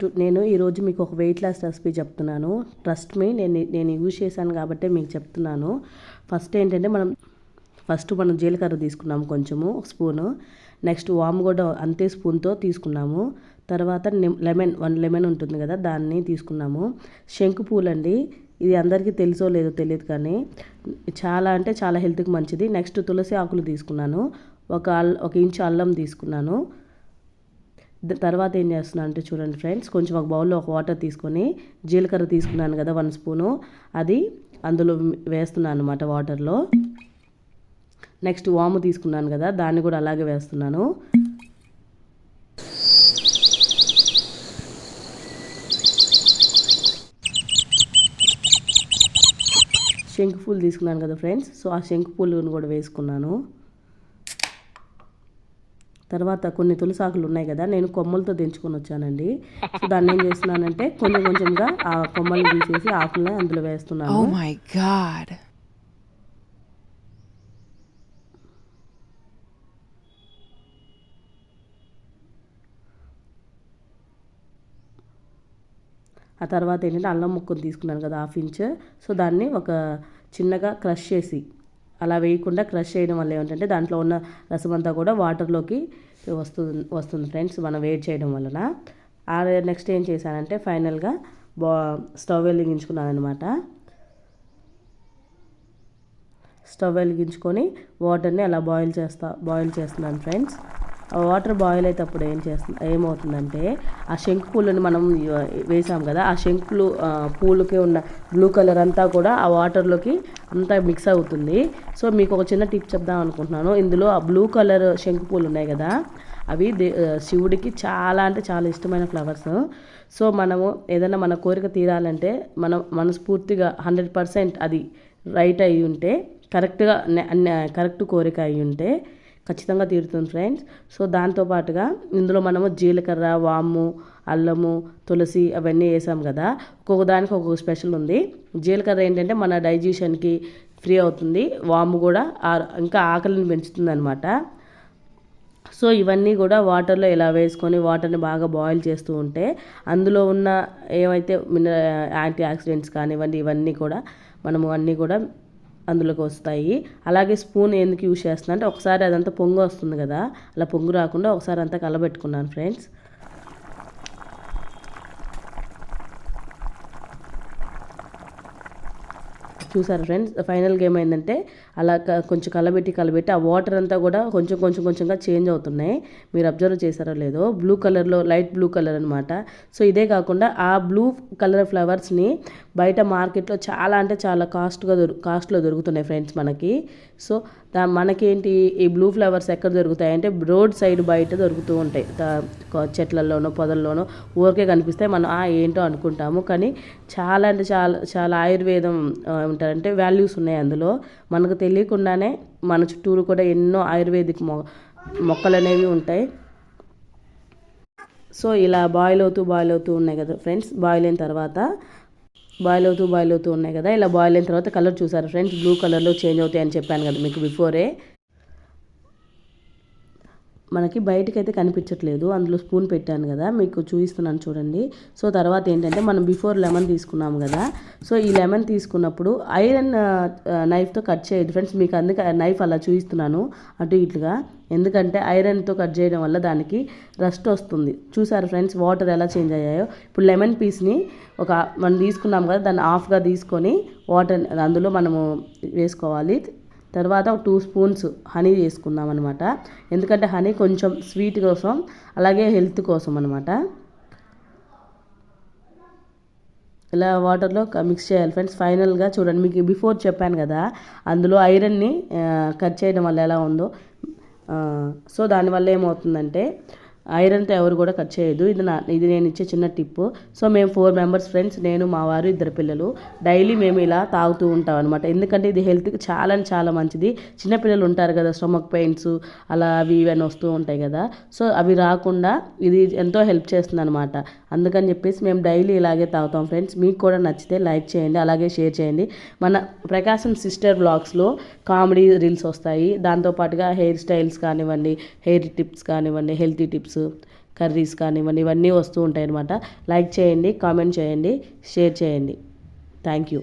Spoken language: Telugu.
టు- నేను ఈరోజు మీకు ఒక వెయిట్ లాస్ రెసిపీ చెప్తున్నాను. ట్రస్ట్ మీ నేను నేను యూజ్ చేశాను కాబట్టి మీకు చెప్తున్నాను. ఫస్ట్ ఏంటంటే మనం ఫస్ట్ మనం జీలకర్ర తీసుకున్నాము కొంచెము ఒక స్పూను. నెక్స్ట్ వామ్ కూడా అంతే స్పూన్తో తీసుకున్నాము. తర్వాత లెమన్ వన్ లెమన్ ఉంటుంది కదా దాన్ని తీసుకున్నాము. శంకు పూలు అండి ఇది అందరికీ తెలుసో లేదో తెలియదు కానీ చాలా అంటే చాలా హెల్త్కి మంచిది. నెక్స్ట్ తులసి ఆకులు తీసుకున్నాను. ఒక అల్ ఒక ఇంచు అల్లం తీసుకున్నాను. తర్వాత ఏం చేస్తున్నాను అంటే చూడండి ఫ్రెండ్స్ కొంచెం ఒక బౌల్లో ఒక వాటర్ తీసుకొని జీలకర్ర తీసుకున్నాను కదా వన్ స్పూను. అది అందులో వేస్తున్నాను అనమాట వాటర్లో. నెక్స్ట్ వాము తీసుకున్నాను కదా దాన్ని కూడా అలాగే వేస్తున్నాను. శంకు పూలు తీసుకున్నాను కదా ఫ్రెండ్స్ సో ఆ శంకు పూలను కూడా వేసుకున్నాను. తర్వాత కొన్ని తులసాకులు ఉన్నాయి కదా నేను కొమ్మలతో దించుకొని వచ్చానండి. సో దాన్ని ఏం చేస్తున్నానంటే కొంచెం కొంచెంగా ఆ కొమ్మల్ని తీసేసి ఆకులను అందులో వేస్తున్నాను. Oh. ఆ తర్వాత ఏంటంటే అల్లం ముక్కను తీసుకున్నాను కదా హాఫ్ ఇంచ్. సో దాన్ని ఒక చిన్నగా క్రష్ చేసి అలా వేయకుండా క్రష్ చేయడం వల్ల ఏమిటంటే దాంట్లో ఉన్న రసం అంతా కూడా వాటర్లోకి వస్తుంది వస్తుంది ఫ్రెండ్స్ మనం వేడి చేయడం వలన. ఆ నెక్స్ట్ ఏం చేశానంటే ఫైనల్గా బా స్టవ్ వెలిగించుకున్నాను అనమాట స్టవ్ వెలిగించుకొని వాటర్ని అలా బాయిల్ చేస్తా బాయిల్ చేస్తున్నాను ఫ్రెండ్స్. వాటర్ బాయిల్ అయ్యేటప్పుడు ఏం చేస్తుంది ఏమవుతుందంటే ఆ శంకు పూలను మనం వేసాం కదా ఆ శంకులు పూలకి ఉన్న బ్లూ కలర్ అంతా కూడా ఆ వాటర్లోకి అంతా మిక్స్ అవుతుంది. సో మీకు ఒక చిన్న టిప్ చెప్దాం అనుకుంటున్నాను. ఇందులో ఆ బ్లూ కలర్ శంకు పూలు ఉన్నాయి కదా అవి దే శివుడికి చాలా అంటే చాలా ఇష్టమైన ఫ్లవర్స్. సో మనము ఏదైనా మన కోరిక తీరాలంటే మనం మనస్ఫూర్తిగా హండ్రెడ్ పర్సెంట్ అది రైట్ అయి ఉంటే కరెక్ట్గా కరెక్ట్ కోరిక అయి ఉంటే ఖచ్చితంగా తీరుతుంది ఫ్రెండ్స్. సో దాంతోపాటుగా ఇందులో మనము జీలకర్ర వాము అల్లము తులసి అవన్నీ వేసాం కదా. ఒక్కొక్క దానికి ఒక్కొక్క స్పెషల్ ఉంది. జీలకర్ర ఏంటంటే మన డైజెషన్కి ఫ్రీ అవుతుంది. వాము కూడా ఇంకా ఆకలిని పెంచుతుంది అనమాట సో ఇవన్నీ కూడా వాటర్లో ఇలా వేసుకొని వాటర్ని బాగా బాయిల్ చేస్తూ ఉంటే అందులో ఉన్న ఏవైతే మినర యాంటీ ఆక్సిడెంట్స్ కానివ్వండి ఇవన్నీ కూడా మనము అన్నీ కూడా అందులోకి వస్తాయి. అలాగే స్పూన్ ఎందుకు యూజ్ చేస్తున్నా అంటే ఒకసారి అదంతా పొంగు వస్తుంది కదా అలా పొంగు రాకుండా ఒకసారి అంతా కలబెట్టుకున్నాను ఫ్రెండ్స్. చూసారు ఫ్రెండ్స్ ఫైనల్గా ఏమైందంటే అలా కొంచెం కలబెట్టి కలబెట్టి ఆ వాటర్ అంతా కూడా కొంచెం కొంచెం కొంచెంగా చేంజ్ అవుతున్నాయి. మీరు అబ్జర్వ్ చేశారో లేదో బ్లూ కలర్లో లైట్ బ్లూ కలర్ అనమాట సో ఇదే కాకుండా ఆ బ్లూ కలర్ ఫ్లవర్స్ని బయట మార్కెట్లో చాలా అంటే చాలా కాస్ట్గా దొరు కాస్ట్లో దొరుకుతున్నాయి ఫ్రెండ్స్ మనకి. సో దా మనకేంటి ఈ బ్లూ ఫ్లవర్స్ ఎక్కడ దొరుకుతాయి అంటే రోడ్ సైడ్ బయట దొరుకుతూ ఉంటాయి. చెట్లలోనో పొదల్లోనో ఊరికే కనిపిస్తాయి. మనం ఆ ఏంటో అనుకుంటాము. కానీ చాలా అంటే చాలా చాలా ఆయుర్వేదం ఉంటారంటే ఏమంటారంటే వాల్యూస్ ఉన్నాయి అందులో. మనకు తెలియకుండానే మన చుట్టూరు కూడా ఎన్నో ఆయుర్వేదిక్ మొ మొక్కలు అనేవి ఉంటాయి. సో ఇలా బాయిల్ అవుతూ బాయిల్ అవుతూ ఉన్నాయి కదా ఫ్రెండ్స్. బాయిల్ అయిన తర్వాత బాయిల్ అవుతూ బాయిల్ అవుతూ ఉన్నాయి కదా. ఇలా బాయిల్ అయిన తర్వాత కలర్ చూసారు ఫ్రెండ్స్ బ్లూ కలర్లో చేంజ్ అవుతాయి అని చెప్పాను కదా మీకు బిఫోరే మనకి బయటకైతే అయితే కనిపించట్లేదు. అందులో స్పూన్ పెట్టాను కదా మీకు చూపిస్తున్నాను చూడండి. సో తర్వాత ఏంటంటే మనం బిఫోర్ లెమన్ తీసుకున్నాము కదా. సో ఈ లెమన్ తీసుకున్నప్పుడు ఐరన్ నైఫ్తో కట్ చేయదు ఫ్రెండ్స్. మీకు అందుకే నైఫ్ అలా చూపిస్తున్నాను అటు ఇటుగా. ఎందుకంటే ఐరన్తో కట్ చేయడం వల్ల దానికి రస్ట్ వస్తుంది. చూసారు ఫ్రెండ్స్ వాటర్ ఎలా చేంజ్ అయ్యాయో? ఇప్పుడు లెమన్ పీస్ని ఒక మనం తీసుకున్నాం కదా దాన్ని హాఫ్గా తీసుకొని వాటర్ అందులో మనము వేసుకోవాలి. తర్వాత ఒక టూ స్పూన్స్ హనీ వేసుకుందాం అనమాట ఎందుకంటే హనీ కొంచెం స్వీట్ కోసం అలాగే హెల్త్ కోసం అనమాట ఇలా వాటర్లో మిక్స్ చేయాలి ఫ్రెండ్స్. ఫైనల్గా చూడండి మీకు బిఫోర్ చెప్పాను కదా అందులో ఐరన్ని కట్ చేయడం వల్ల ఎలా ఉందో. సో దానివల్ల ఏమవుతుందంటే ఐరన్తో ఎవరు కూడా కట్ చేయదు ఇది నా ఇది నేను ఇచ్చే చిన్న టిప్పు. సో మేము ఫోర్ మెంబర్స్ ఫ్రెండ్స్ నేను మా వారు ఇద్దరు పిల్లలు. డైలీ మేము ఇలా తాగుతూ ఉంటాం అనమాట ఎందుకంటే ఇది హెల్త్కి చాలా చాలా మంచిది. చిన్నపిల్లలు ఉంటారు కదా స్టమక్ పెయిన్స్ అలా అవి ఇవన్నీ వస్తూ ఉంటాయి కదా. సో అవి రాకుండా ఇది ఎంతో హెల్ప్ చేస్తుంది అనమాట అందుకని చెప్పేసి మేము డైలీ ఇలాగే తాగుతాం ఫ్రెండ్స్. మీకు కూడా నచ్చితే లైక్ చేయండి అలాగే షేర్ చేయండి. మన ప్రకాశం సిస్టర్ బ్లాగ్స్లో కామెడీ రీల్స్ వస్తాయి. దాంతోపాటుగా హెయిర్ స్టైల్స్ కానివ్వండి హెయిర్ టిప్స్ కానివ్వండి హెల్తీ టిప్స్ కర్రీస్ కానివ్వండి ఇవన్నీ వస్తూ ఉంటాయి అన్నమాట లైక్ చేయండి కామెంట్ చేయండి షేర్ చేయండి. Thank you